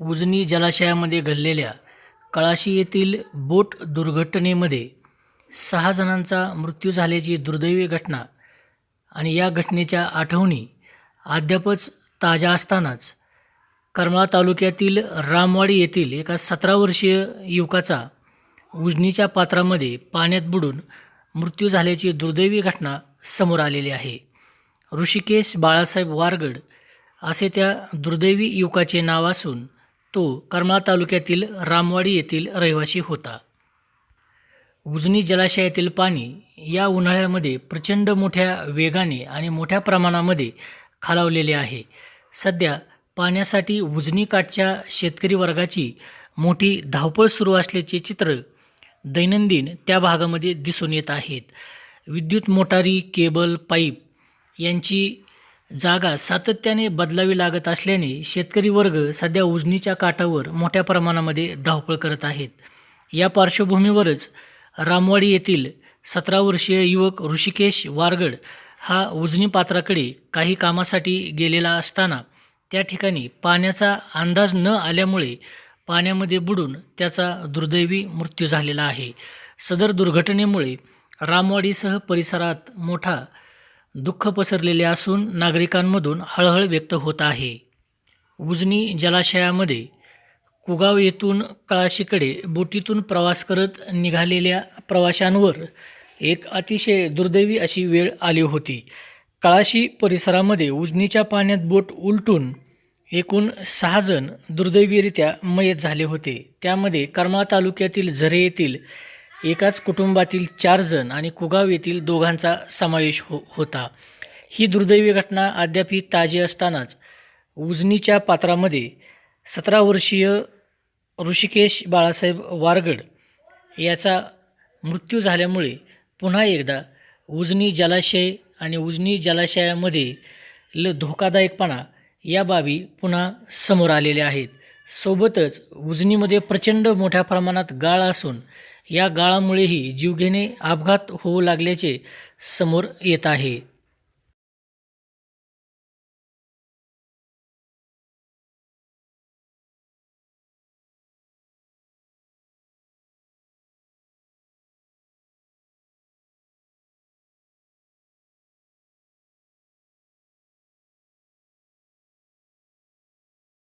उजनी जलाशयामध्ये घडलेल्या कळाशी येथील बोट दुर्घटनेमध्ये सहा जणांचा मृत्यू झाल्याची दुर्दैवी घटना आणि या घटनेच्या आठवणी अद्यापच ताज्या असतानाच. करमाळा तालुक्यातील रामवाडी येथील एका सतरा वर्षीय युवकाचा उजनीच्या पात्रामध्ये पाण्यात बुडून मृत्यू झाल्याची दुर्दैवी घटना समोर आलेली आहे. ऋषिकेश बाळासाहेब वारगड असे त्या दुर्दैवी युवकाचे नाव असून तो करमाळा तालुक्यातील रामवाडी येथील रहिवासी होता. उजनी जलाशयातील पाणी या उन्हाळ्यामध्ये प्रचंड मोठ्या वेगाने आणि मोठ्या प्रमाणामध्ये खालावलेले आहे. सध्या पाण्यासाठी उजनी काठच्या शेतकरी वर्गाची मोठी धावपळ सुरू असल्याचे चित्र दैनंदिन त्या भागामध्ये दिसून येत आहेत. विद्युत मोटारी केबल पाईप यांची जागा सातत्याने बदलावी लागत असल्याने शेतकरी वर्ग सध्या उजनीच्या काठावर मोठ्या प्रमाणामध्ये धावपळ करत आहेत. या पार्श्वभूमीवरच रामवाडी येथील सतरा वर्षीय युवक ऋषिकेश वारगड हा उजनी पात्राकडे काही कामासाठी गेलेला असताना त्या ठिकाणी पाण्याचा अंदाज न आल्यामुळे पाण्यामध्ये बुडून त्याचा दुर्दैवी मृत्यू झालेला आहे. सदर दुर्घटनेमुळे रामवाडीसह परिसरात मोठा दुःख पसरलेले असून नागरिकांमधून हळहळ व्यक्त होत आहे. उजनी जलाशयामध्ये कुगाव येथून कळाशीकडे बोटीतून प्रवास करत निघालेल्या प्रवाशांवर एक अतिशय दुर्दैवी अशी वेळ आली होती. कळाशी परिसरामध्ये उजनीच्या पाण्यात बोट उलटून एकूण सहा जण दुर्दैवीरित्या मयत झाले होते. त्यामध्ये करमाळा तालुक्यातील झरे येथील एकाच कुटुंबातील चार जण आणि कुगाव येथील दोघांचा समावेश हो होता. ही दुर्दैवी घटना अद्यापही ताजी असतानाच उजनीच्या पात्रामध्ये सतरा वर्षीय ऋषिकेश बाळासाहेब वारगड याचा मृत्यू झाल्यामुळे पुन्हा एकदा उजनी जलाशय आणि उजनी जलाशयामध्ये ल धोकादायकपणा या बाबी पुन्हा समोर आलेल्या आहेत. सोबतच उजनीमध्ये प्रचंड मोठ्या प्रमाणात गाळ असून या गाळामुळेही जीवघेणे अपघात होऊ लागल्याचे समोर येत आहे.